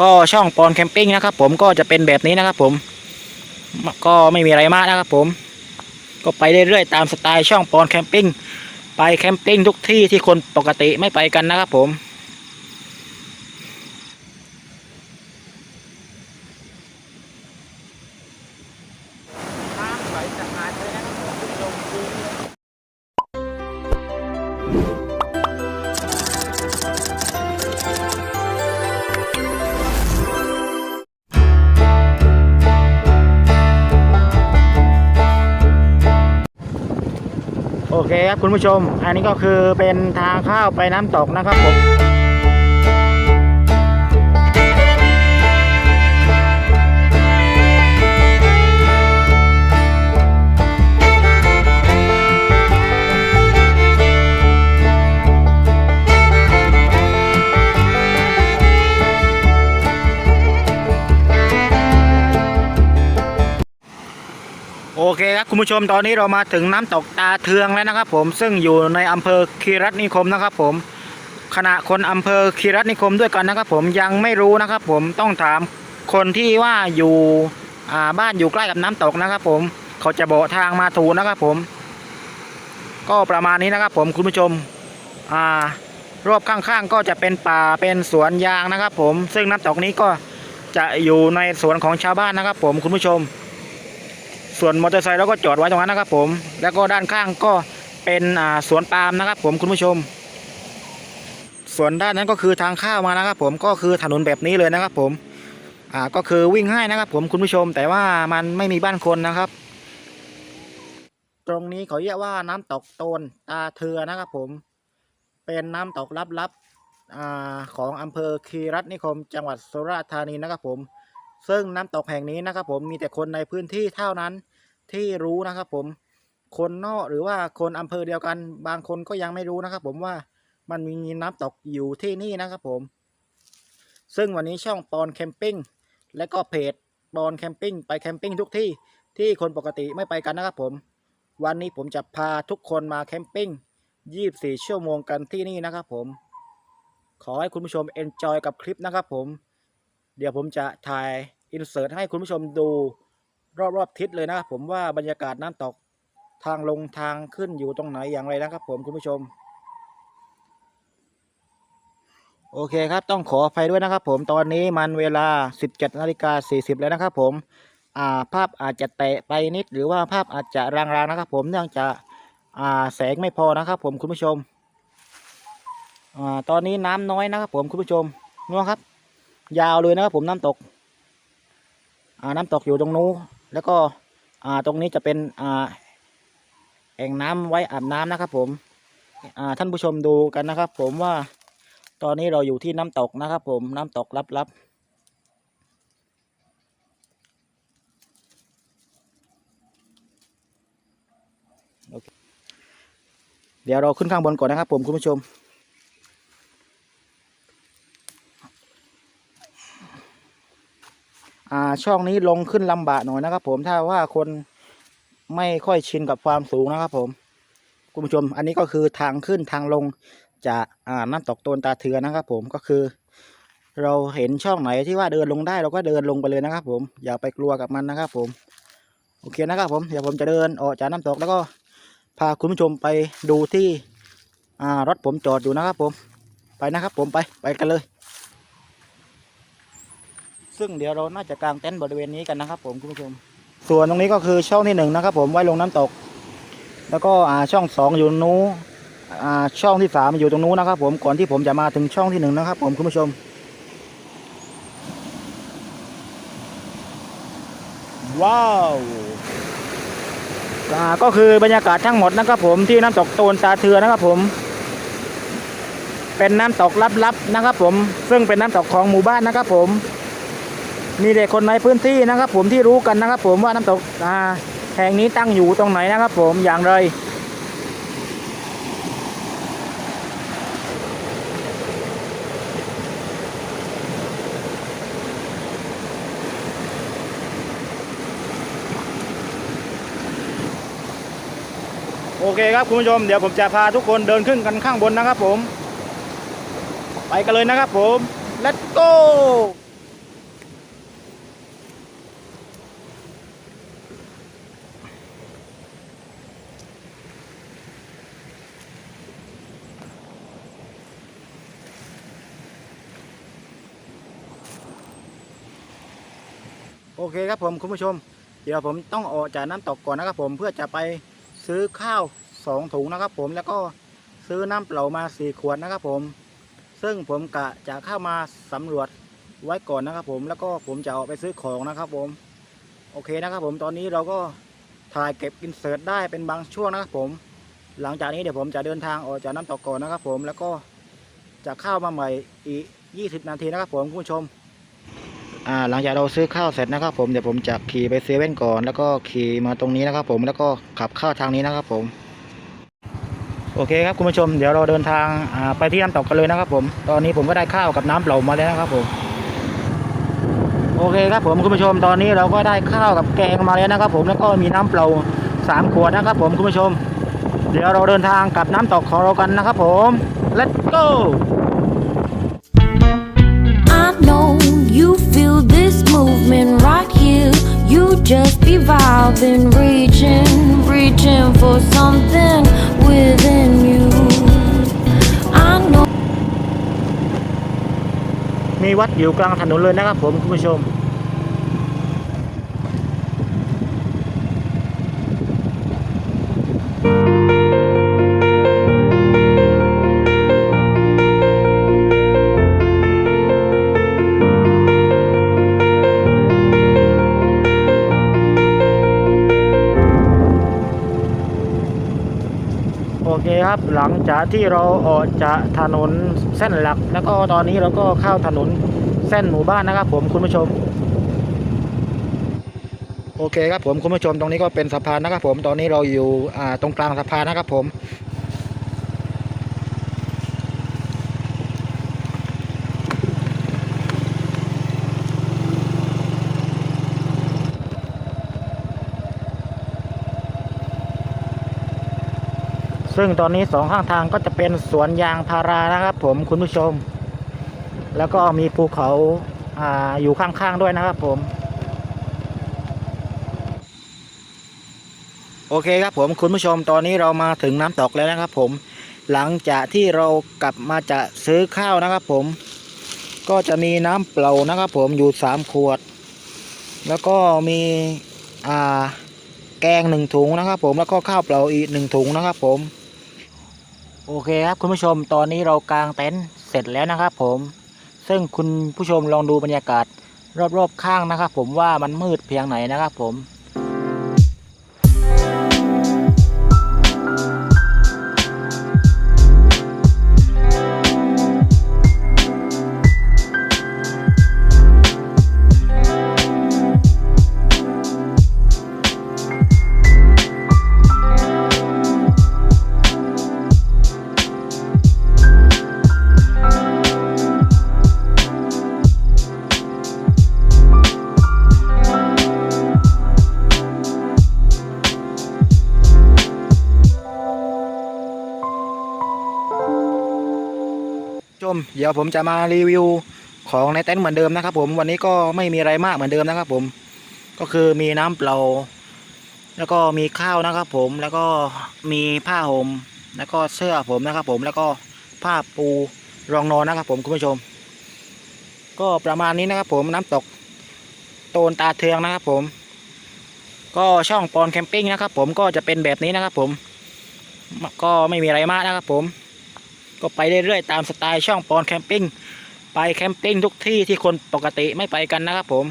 ก็ช่องปอนแคมปิ้งนะครับผมก็จะเป็นแบบนี้นะครับผม ก็ไม่มีอะไรมากนะครับผม ก็ไปเรื่อยๆตามสไตล์ช่องปอนแคมปิ้งไปแคมปิ้งทุกที่ที่คนปกติไม่ไปกันนะครับผม โอเคครับคุณผู้ชม อันนี้ก็คือเป็นทางเข้าไปน้ำตกนะครับผม โอเคครับคุณผู้ชมตอนนี้เรามาถึงน้ำตกตาเทืองแล้วนะครับ ผมซึ่งอยู่ในอำเภอคีรัตนิคมนะครับ ผมขณะคนอำเภอคีรัตนิคมด้วยกันนะครับ ผมยังไม่รู้นะครับ ผมต้องถามคนที่ว่าอยู่บ้านอยู่ใกล้กับน้ำตกนะครับ ผมเขาจะบอกทางมาถูกนะครับ ผม ก็ประมาณนี้นะครับ ผมคุณผู้ชมอ่ารอบข้างๆก็จะเป็นป่าเป็นสวนยางนะครับ ผมซึ่งน้ำตกนี้ก็จะอยู่ในสวนของชาวบ้านนะครับ ผมคุณผู้ชม ส่วนมอเตอร์ไซค์เราก็จอดไว้ตรงนั้นนะครับผม แล้วก็ด้านข้างก็เป็นสวนปาล์มนะครับ ผมคุณผู้ชม ส่วนด้านนั้นก็คือทางเข้ามานะครับ ผมก็คือถนนแบบนี้เลยนะครับ ผมอ่าก็คือวิ่งให้นะครับ ผมคุณผู้ชม แต่ว่ามันไม่มีบ้านคนนะครับ ตรงนี้เขาเรียกว่าน้ำตกโตนตาเทือนะครับ ผม เป็นน้ำตกลับๆอ่าของอำเภอคีรัตนิคม จังหวัดสุราษฎร์ธานีนะครับ ผมซึ่งน้ำตกแห่งนี้นะครับผมมีแต่คนในพื้นที่เท่านั้น ที่รู้นะครับ ผม คนนอกหรือว่าคนอำเภอเดียวกัน บางคนก็ยังไม่รู้นะครับ ผมว่ามันมีน้ำตกอยู่ที่นี่นะครับ ผม ซึ่งวันนี้ช่องปอนแคมปิ้งและก็เพจปอนแคมปิ้งไปแคมปิ้งทุกที่ที่คนปกติไม่ไปกันนะครับ ผม วันนี้ผมจะพาทุกคนมาแคมปิ้ง24 ชั่วโมงกันที่นี่นะครับ ผม ขอให้คุณผู้ชมเอนจอยกับคลิปนะครับ ผม เดี๋ยวผมจะถ่ายอินเสิร์ตให้คุณผู้ชมดู รอบๆทิศเลยนะครับผมว่าบรรยากาศน้ำตกทางลงทางขึ้นอยู่ตรงไหนอย่างไรนะครับ ผมคุณผู้ชม โอเคครับต้องขออภัยด้วยนะครับ ผมตอนนี้มันเวลา 17นาฬิกา40แล้วนะครับ ผมอ่าภาพอาจจะแตะไปนิด หรือว่าภาพอาจจะรางๆนะครับ ผมเนื่องจากอ่าแสงไม่พอนะครับ ผมคุณผู้ชมอ่าตอนนี้น้ำน้อยนะครับ ผมคุณผู้ชมนู่นครับ ยาวเลยนะครับผมน้ำตกอ่าน้ำตกอยู่ตรงนู้น แล้วก็อ่าตรงนี้จะเป็นอ่าแอ่งน้ำไว้อาบน้ำนะครับ ผมอ่าท่านผู้ชมดูกันนะครับ ผมว่าตอนนี้เราอยู่ที่น้ำตกนะครับ ผมน้ำตกลับๆเดี๋ยวเราขึ้นข้างบนก่อนนะครับผมคุณผู้ชม อ่าช่องนี้ลงขึ้นลำบากหน่อยนะครับผมถ้าว่าคนไม่ค่อยชินกับความสูงนะครับผมคุณผู้ชมอันนี้ก็คือทางขึ้นทางลงจากอ่าน้ำตกโตนตาเทือนะครับผมก็คือ เราเห็นช่องไหนที่ว่าเดินลงได้เราก็เดินลงไปเลยนะครับผมอย่าไปกลัวกับมันนะครับผมโอเคนะครับผมเดี๋ยวผมจะเดินออกจากน้ำตกแล้วก็พาคุณผู้ชมไปดูที่อ่ารถผมจอดอยู่นะครับผมไปนะครับผมไปไปกันเลย ซึ่งเดี๋ยวเราน่าจะกางเต็นท์บริเวณนี้กันนะครับ ผมคุณผู้ชม ส่วนตรงนี้ก็คือช่องที่หนึ่งนะครับ ผมไว้ลงน้ำตก แล้วก็อ่าช่องสองอยู่ตรงนู้นอ่าช่องที่สามอยู่ตรงนู้นนะครับ ผมก่อนที่ผมจะมาถึงช่องที่หนึ่งนะครับ ผมคุณผู้ชมว้าวอ่าก็คือบรรยากาศทั้งหมดนะครับผมที่น้ำตกโตนตาเทือนะครับผม เป็นน้ำตกลับๆนะครับผม ซึ่งเป็นน้ำตกของหมู่บ้านนะครับผม มีเด็กคนในพื้นที่นะครับ ผมที่รู้กันนะครับ ผมว่าน้ำตกอ่าแห่งนี้ตั้งอยู่ตรงไหนนะครับ ผมอย่างไรโอเคครับคุณผู้ชมเดี๋ยวผมจะพาทุกคนเดินขึ้นกันข้างบนนะครับผม ไปกันเลยนะครับผม let's go โอเคครับผมคุณผู้ชม เดี๋ยวผมต้องออกจากน้ำตกก่อนนะครับผมเพื่อจะไปซื้อข้าวสองถุงนะครับผมแล้วก็ซื้อน้ำเปล่ามาสี่ขวดนะครับผม ซึ่งผมกะจะเข้ามาสำรวจไว้ก่อนนะครับผมแล้วก็ผมจะออกไปซื้อของนะครับผม โอเคนะครับผมตอนนี้เราก็ถ่ายเก็บอินเสิร์ตได้เป็นบางช่วงนะครับผม หลังจากนี้เดี๋ยวผมจะเดินทางออกจากน้ำตกก่อนนะครับผมแล้วก็จะเข้ามาใหม่อีก 20 นาทีนะครับผมคุณผู้ชม อ่าหลังจากเราซื้อข้าวเสร็จนะครับ ผมเดี๋ยวผมจะขี่ไปเซเว่นก่อน แล้วก็ขี่มาตรงนี้นะครับ ผมแล้วก็ขับเข้าทางนี้นะครับ ผม โอเคครับคุณผู้ชมเดี๋ยวเราเดินทางอ่าไปที่น้ำตกกันเลยนะครับ ผม ตอนนี้ผมก็ได้ข้าวกับน้ำเปล่ามาแล้วนะครับ ผม โอเคครับผมคุณผู้ชมตอนนี้เราก็ได้ข้าวกับแกงมาแล้วนะครับ ผมแล้วก็มีน้ำเปล่าสามขวดนะครับ ผมคุณผู้ชม เดี๋ยวเราเดินทางกลับน้ำตกของเรากันนะครับ ผม let's go I know you feel this movement right here. You just be vibing, reaching, reaching for something within you. I know. มีวัดอยู่กลางถนนเลยนะครับผมคุณผู้ชม หลังจากที่เราออกจากถนนเส้นหลัก แล้วก็ตอนนี้เราก็เข้าถนนเส้นหมู่บ้านนะครับ ผมคุณผู้ชม โอเคครับผมคุณผู้ชมตรงนี้ก็เป็นสะพานนะครับผมตอนนี้เราอยู่ตรงกลางสะพานนะครับผม ซึ่งตอนนี้สองข้างทางก็จะเป็นสวนยางพารานะครับ ผมคุณผู้ชม แล้วก็มีภูเขาอ่าอยู่ข้างๆด้วยนะครับ ผม โอเคครับผมคุณผู้ชมตอนนี้เรามาถึงน้ำตกแล้วนะครับ ผม หลังจากที่เรากลับมาจะซื้อข้าวนะครับ ผม ก็จะมีน้ำเปล่านะครับ ผมอยู่สามขวด แล้วก็มีอ่าแกงหนึ่งถุงนะครับผมแล้วก็ข้าวเปล่าอีกหนึ่งถุงนะครับผม โอเคครับคุณผู้ชมตอนนี้เรากางเต็นท์เสร็จแล้วนะครับผม ซึ่งคุณผู้ชมลองดูบรรยากาศรอบๆข้างนะครับผมว่ามันมืดเพียงไหนนะครับผม เดี๋ยวผมจะมารีวิวของในเต็นท์เหมือนเดิมนะครับ ผมวันนี้ก็ไม่มีอะไรมากเหมือนเดิมนะครับ ผมก็คือมีน้ำเปล่าแล้วก็มีข้าวนะครับ ผมแล้วก็มีผ้าห่มแล้วก็เสื้อผมนะครับ ผมแล้วก็ผ้าปูรองนอนนะครับ ผมคุณผู้ชม ก็ประมาณนี้นะครับ ผมน้ำตกโตนตาเทืองนะครับ ผม ก็ช่องปอนแคมปิ้งนะครับ ผมก็จะเป็นแบบนี้นะครับ ผมก็ไม่มีอะไรมากนะครับ ผม ก็ไปเรื่อยๆตามสไตล์ช่องปอนแคมปิ้งไปแคมปิ้งทุกที่ที่คนปกติไม่ไปกันนะครับผม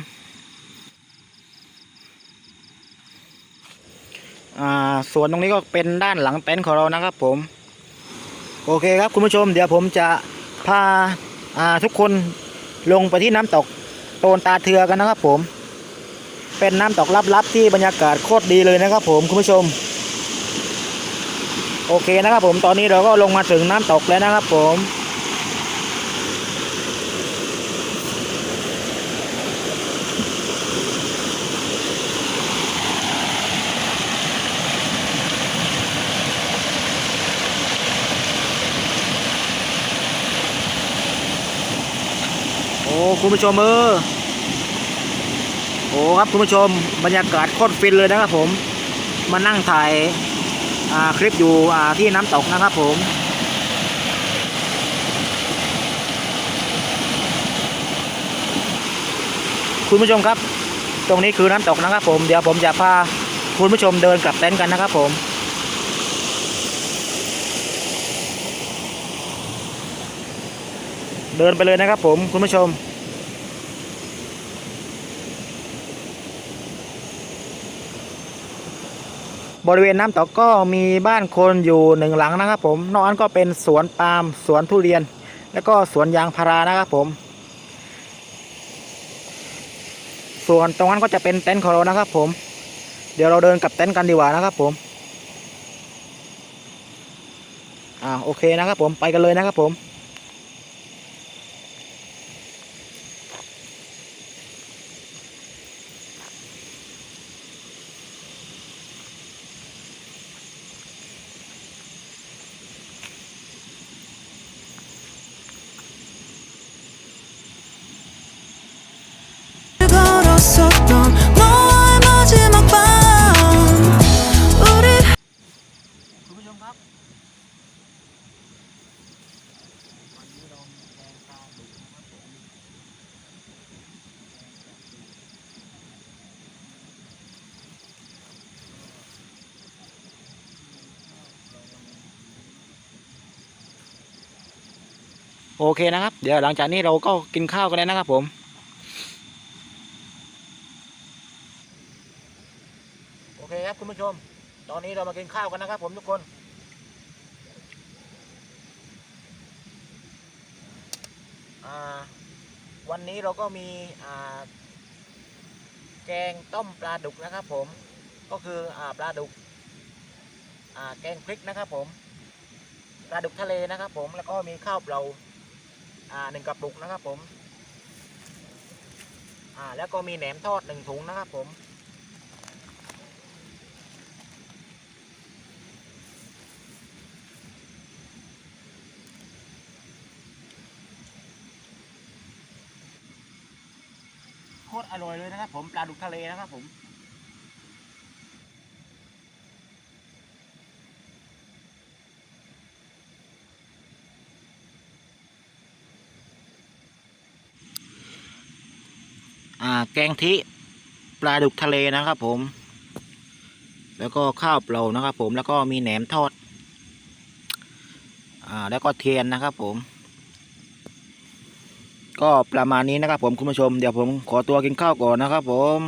ส่วนตรงนี้ก็เป็นด้านหลังเต็นท์ของเรานะครับผม โอเคครับคุณผู้ชม เดี๋ยวผมจะพาาทุกคนลงไปที่น้ำตกโตนตาเทือกันนะครับผม เป็นน้ำตกลับๆที่บรรยากาศโคตรดีเลยนะครับผมคุณผู้ชม โอเคนะครับผมตอนนี้เราก็ลงมาถึงน้ำตกแล้วนะครับผมโอ้คุณผู้ชมเออโอ้ครับคุณผู้ชมบรรยากาศโคตรฟินเลยนะครับผม มานั่งถ่าย คลิปอยู่ที่น้ำตกนะครับผมคุณผู้ชมครับ ตรงนี้คือน้ำตกนะครับผม เดี๋ยวผมจะพาคุณผู้ชมเดินกลับเต็นท์กันนะครับผมเดินไปเลยนะครับผมคุณผู้ชม บริเวณน้ำตกก็มีบ้านคนอยู่หนึ่งหลังนะครับ ผมนอกนั้นก็เป็นสวนปาล์มสวนทุเรียน แล้วก็สวนยางพารานะครับผม ส่วนตรงนั้นก็จะเป็นเต็นท์ของเรานะครับ ผม เดี๋ยวเราเดินกับเต็นท์กันดีกว่านะครับ ผมอ่าโอเคนะครับผมไปกันเลยนะครับผม โอเคนะครับ เดี๋ยวหลังจากนี้เราก็กินข้าวกันเลยนะครับผมโอเคครับคุณผู้ชม ตอนนี้เรามากินข้าวกันนะครับผมทุกคนวันนี้เราก็มีแกงต้มปลาดุกนะครับผมก็คืออปลาดุกแกงพริกนะครับผมปลาดุกทะเลนะครับผมแล้วก็มีข้าวเปล่า อ่าหนึ่งกระปุกนะครับผมอ่าแล้วก็มีแหนมทอดหนึ่งถุงนะครับผมโคตรอร่อยเลยนะครับผมปลาดุกทะเลนะครับผม แกงทิปลาดุกทะเลนะครับผม แล้วก็ข้าวเปล่านะครับผมแล้วก็มีแหนมทอดอ่าแล้วก็เทียนนะครับผม ก็ประมาณนี้นะครับผมคุณผู้ชมเดี๋ยวผมขอตัวกินข้าวก่อนนะครับผม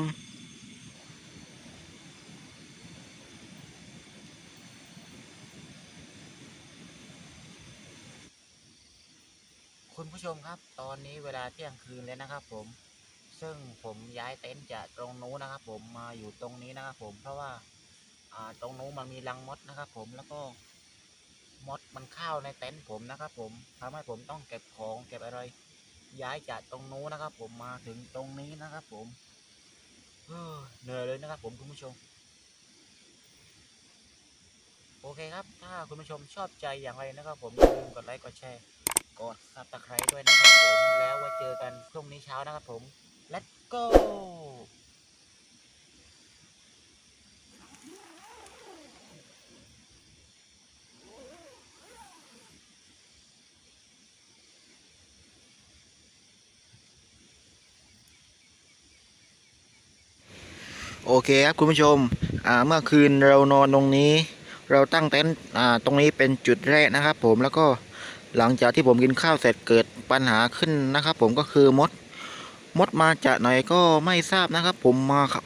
คุณผู้ชมครับ ตอนนี้เวลาเที่ยงคืนแล้วนะครับผม ซึ่งผมย้ายเต็นท์จากตรงนู้นนะครับ ผมมาอยู่ตรงนี้นะครับผมเพราะว่าอ่าตรงนู้นมันมีรังมดนะครับ ผมแล้วก็มดมันเข้าในเต็นท์ผมนะครับ ผมทำให้ผมต้องเก็บของเก็บอะไร ย้ายจากตรงนู้นนะครับ ผมมาถึงตรงนี้นะครับ ผมเหนื่อยเลยนะครับ ผมคุณผู้ชม โอเคครับ ถ้าคุณผู้ชมชอบใจอย่างไรนะครับ ผมอย่าลืมกดไลค์กดแชร์กดซับสไครต์ด้วยนะครับผมแล้วไว้เจอกันพรุ่งนี้เช้านะครับผม go โอเคครับคุณผู้ชมเมื่อคืนเรานอนตรงนี้ เราตั้งเต็นท์ตรงนี้เป็นจุดแรกนะครับ ผมแล้วก็หลังจากที่ผมกินข้าวเสร็จเกิดปัญหาขึ้นนะครับ ผมก็คือมด มดมาจากไหนก็ไม่ทราบนะครับ ผมมาครับ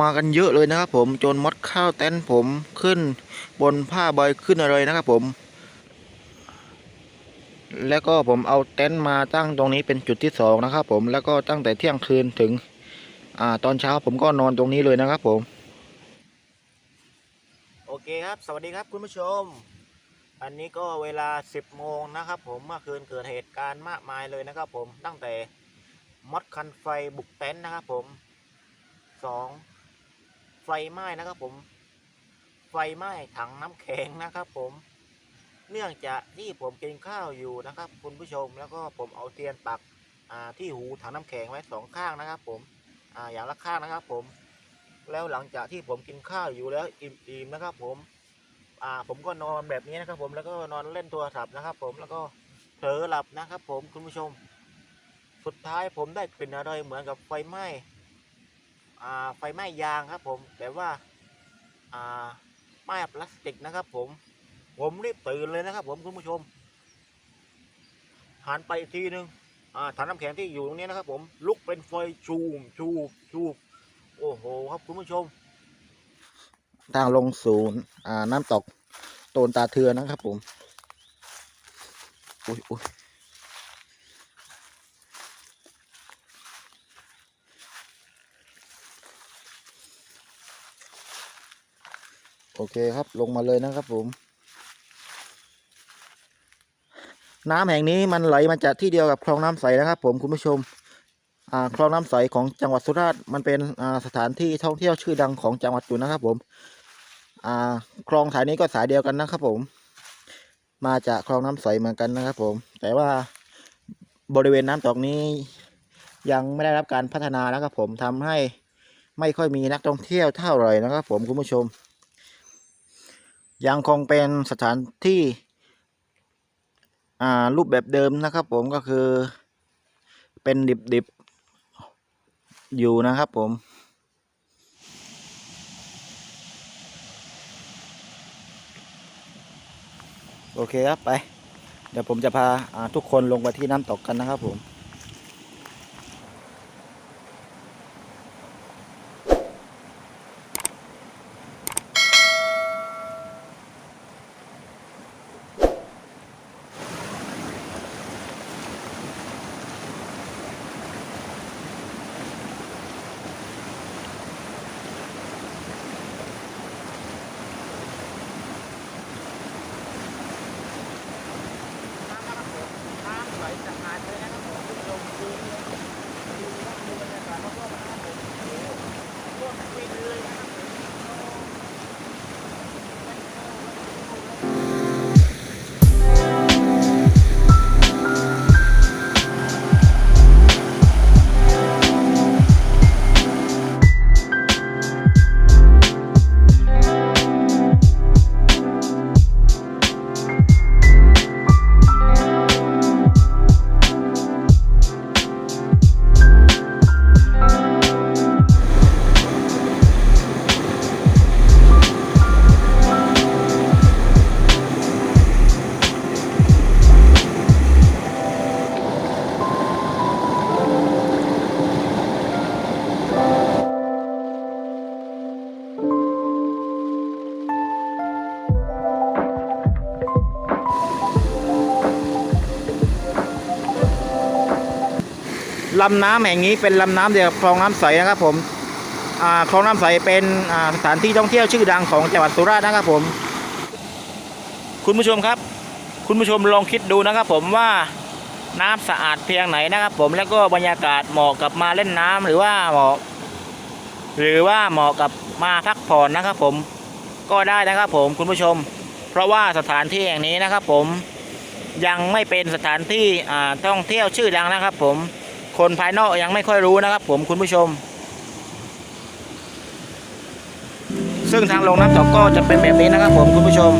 มากันเยอะเลยนะครับ ผมจนมดเข้าเต็นท์ผมขึ้นบนผ้าใบขึ้นอะไรนะครับ ผม แล้วก็ผมเอาเต็นท์มาตั้งตรงนี้เป็นจุดที่สองนะครับ ผมแล้วก็ตั้งแต่เที่ยงคืนถึง อ่าตอนเช้าผมก็นอนตรงนี้เลยนะครับ ผม โอเคครับ สวัสดีครับคุณผู้ชม อันนี้ก็เวลา 10โมงนะครับ ผมเมื่อคืนเกิดเหตุการณ์มากมายเลยนะครับ ผมตั้งแต่ มดคันไฟบุกเต็นท์นะครับผมสองไฟไหม้นะครับผม ไฟไหม้ถังน้ำแข็งนะครับผม เนื่องจากที่ผมกินข้าวอยู่นะครับ คุณผู้ชมแล้วก็ผมเอาเทียนปักที่หูถังน้ำแข็งไว้สองข้างนะครับ ผมออย่างละข้างนะครับผม แล้วหลังจากที่ผมกินข้าวอยู่แล้วอิ่มๆนะครับ ผมอ่าผมก็นอนแบบนี้นะครับผมแล้วก็นอนเล่นโทรศัพท์นะครับ ผมแล้วก็เผลอหลับนะครับ ผมคุณผู้ชม สุดท้ายผมได้กลิ่นอะไรเหมือนกับไฟไหม้ไฟไหม้ยางครับผมแบบว่าไหม้พลาสติกนะครับผม ผมรีบตื่นเลยนะครับ ผมคุณผู้ชมหันไปอีกทีหนึ่งอ่าถังน้ำแข็งที่อยู่ตรงนี้นะครับ ผมลุกเป็นไฟชูมชูบชูบโอ้โหครับคุณผู้ชมทางลงศูนย์อ่น้ำตกโตนตาเทือนนะครับผมอุ้ยอุ้ย โอเคครับลงมาเลยนะครับผม น้ำแห่งนี้มันไหลมาจากที่เดียวกับคลองน้ำใสนะครับผมคุณผู้ชมคลองน้ำใสของจังหวัดสุราษฎร์มันเป็นสถานที่ท่องเที่ยวชื่อดังของจังหวัดอยู่นะครับผมคลองสายนี้ก็สายเดียวกันนะครับผม มาจากคลองน้ำใสเหมือนกันนะครับผม แต่ว่าบริเวณน้ำตกนี้ยังไม่ได้รับการพัฒนานะครับผมทำให้ไม่ค่อยมีนักท่องเที่ยวเท่าไหร่นะครับผมคุณผู้ชม ยังคงเป็นสถานที่อ่ารูปแบบเดิมนะครับผมก็คือเป็นดิบๆอยู่นะครับผมโอเคครับไป เดี๋ยวผมจะพาอ่าทุกคนลงไปที่น้ำตกกันนะครับผม ลำน้ำแห่งนี้เป็นลำน้ำเดียวกับคลองน้ำใสนะครับผมคลองน้ำใสเป็นสถานที่ท่องเที่ยวชื่อดังของจังหวัดสุราษฎร์นะครับผม คุณผู้ชมครับ คุณผู้ชมลองคิดดูนะครับผมว่าน้ำสะอาดเพียงไหนนะครับผมแล้วก็บรรยากาศเหมาะกับมาเล่นน้ำหรือว่าเหมาะ หรือว่าเหมาะกับมาพักผ่อนนะครับผมก็ได้นะครับผมคุณผู้ชม เพราะว่าสถานที่แห่งนี้นะครับผมยังไม่เป็นสถานที่ท่องเที่ยวชื่อดังนะครับผม คนภายนอกยังไม่ค่อยรู้นะครับ ผมคุณผู้ชม ซึ่งทางลงน้ำตกก็จะเป็นแบบนี้นะครับ ผมคุณผู้ชม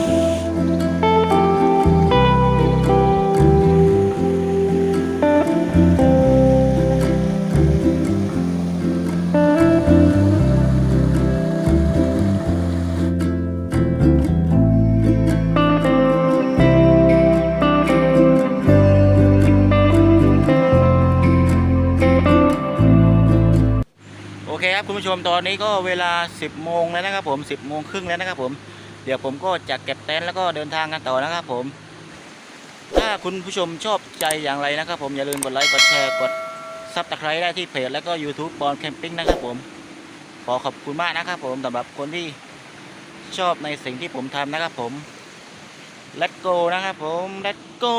คุณผู้ชมตอนนี้ก็เวลา 10โมงแล้วนะครับผม 10โมงครึ่งแล้วนะครับผมเดี๋ยวผมก็จะเก็บเต็นท์แล้วก็เดินทางกันต่อนะครับผม ถ้าคุณผู้ชมชอบใจอย่างไรนะครับผมอย่าลืมกดไลค์กดแชร์กดซับตะไคร้ได้ที่เพจแล้วก็ YouTube บอลแคมปิ้งนะครับผมขอขอบคุณมากนะครับผมสำหรับคนที่ชอบในสิ่งที่ผมทำนะครับผม Let's go นะครับผม Let's go